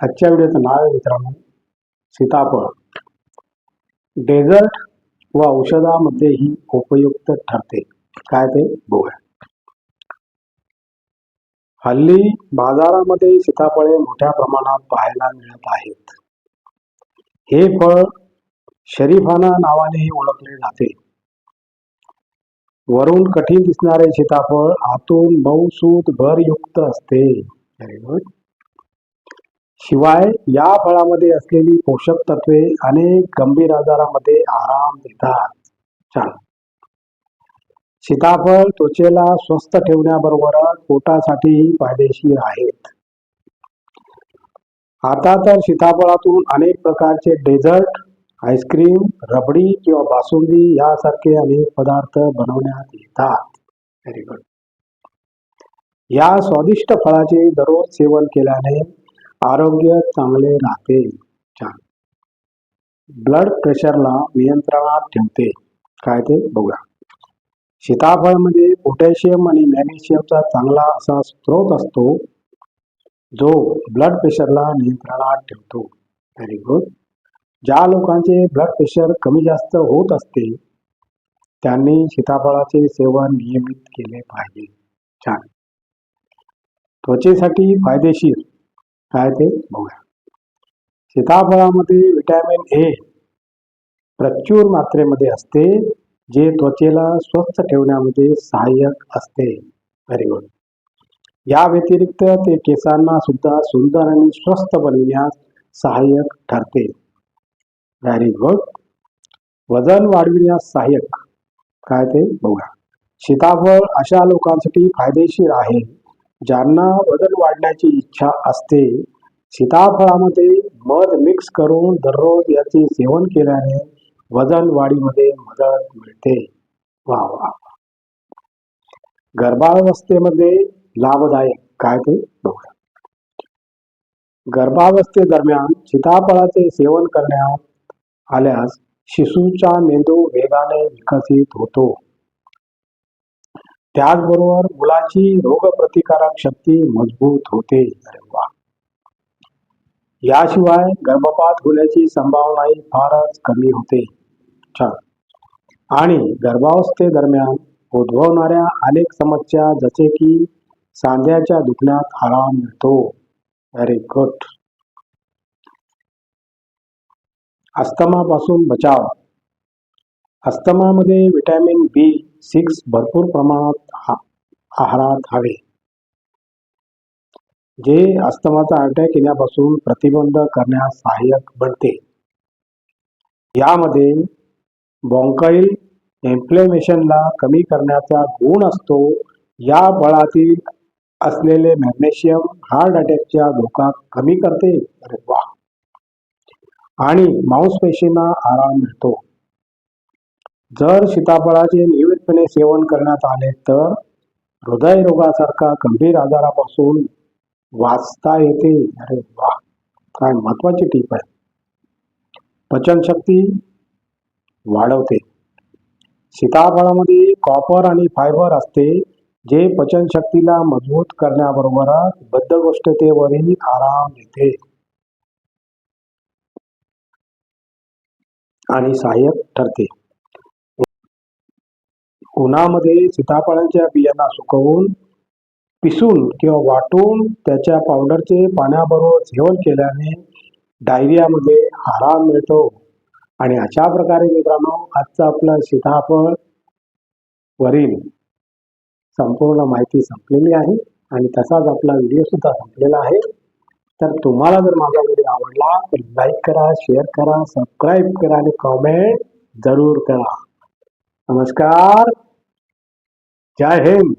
आजच्या व्हिडिओचं नाव आहे मित्रांनो सीताफळ. डेझर्ट व औषधामध्येही उपयुक्त ठरते. काय ते? बघूया. हल्ली बाजारामध्ये सीताफळे मोठ्या प्रमाणात पाहायला मिळत आहेत. हे फळ शरीफाना नावानेही ओळखले जाते. वरून कठीण दिसणारे सीताफळ आतून मऊसूत भरयुक्त असते. व्हेरी गुड शिवाय या फळामध्ये असलेली पोषक तत्वे अनेक गंभीर आजारामध्ये आराम देतात. छान सीताफळ त्वचेला स्वस्थ ठेवण्याबरोबरच पोटासाठीही फायदेशीर आहेत. आता तर सीताफळातून अनेक प्रकारचे डेझर्ट आईस्क्रीम रबडी किंवा बासुंदी यासारखे अनेक पदार्थ बनवण्यात येतात. व्हेरी गुड या स्वादिष्ट फळाचे दररोज सेवन केल्याने आरोग्य चांगले राहते. छान. ब्लड प्रेशरला नियंत्रणात ठेवते. काय ते बघूया. सीताफळमध्ये पोटॅशियम आणि मॅग्नेशियमचा चांगला असा स्रोत असतो जो ब्लड प्रेशरला नियंत्रणात ठेवतो. व्हेरी गुड ज्या लोकांचे ब्लड प्रेशर कमी जास्त होत असते त्यांनी सीताफळाचे सेवन नियमित केले पाहिजे. छान. त्वचेसाठी फायदेशीर. काय ते? बघूया. सीताफळामध्ये व्हिटॅमिन ए प्रचूर मात्रेमध्ये असते जे त्वचेला स्वच्छ ठेवण्यामध्ये सहाय्यक असते. व्हेरी गुड या व्यतिरिक्त ते केसांना सुद्धा सुंदर आणि स्वस्थ बनविण्यास सहाय्यक ठरते. व्हेरी गुड वजन वाढविण्यास सहाय्यक. काय ते? बघूया. सीताफळ अशा लोकांसाठी फायदेशीर आहे. ज्यांना वजन वाढण्याची इच्छा असते सीताफळामध्ये मध मिक्स करून दररोज याचे सेवन केल्याने वजन वाढीमध्ये मदत मिळते. वा वा. गर्भावस्थेमध्ये लाभदायक. काय ते? बघूया. गर्भावस्थेदरम्यान सीताफळाचे सेवन करण्यात आल्यास शिशूचा मेंदू वेगाने विकसित होतो. त्याचबरोबर मुलाची रोगप्रतिकारक शक्ती मजबूत होते. अरे वा! याशिवाय गर्भपात होण्याची संभावनाही फारच कमी होते. छान. आणि गर्भावस्थेदरम्यान उद्भवणाऱ्या अनेक समस्या जसे की सांध्याच्या दुखण्यात आराम मिळतो. अरे गुड. अस्थमापासून बचाव. अस्थमामध्ये व्हिटॅमिन बी सिक्स भरपूर प्रमाणात हा आहारात हवे. जे अस्थमाचा अटॅक येण्यापासून प्रतिबंध करण्यास सहाय्यक बनते. यामध्ये बॉन्काईल इन्फ्लेमेशनला कमी करण्याचा गुण असतो. या फळातील असलेले मॅग्नेशियम हार्ट अटॅकचा धोका कमी करते. अरे वा! आणि मांसपेशींना आराम मिळतो. जर सीताफळाचे नियमितपणे सेवन करण्यात आले तर हृदयरोगासारखा गंभीर आजारापासून वाचता येते. अरे वा! काय महत्वाची टीप आहे. पचनशक्ती वाढवते. सीताफळामध्ये कॉपर आणि फायबर असते जे पचनशक्तीला मजबूत करण्याबरोबरच बद्धकोष्ठतेवरही आराम देते. आणि सहाय्यक ठरते. उन्हामध्ये सीताफळाच्या बियांना सुकवून पिसून किंवा वाटून त्याच्या पावडरचे पाण्याबरोबर सेवन केल्याने डायरियामध्ये आराम मिळतो. आणि अशा प्रकारे मित्रांनो आजचं आपलं सीताफळ वरील संपूर्ण माहिती संपलेली आहे आणि तसाच आपला व्हिडिओ सुद्धा संपलेला आहे. तर तुम्हाला जर माझा व्हिडिओ आवडला तर लाईक करा शेअर करा सबस्क्राईब करा आणि कॉमेंट जरूर करा. नमस्कार. जय हिंद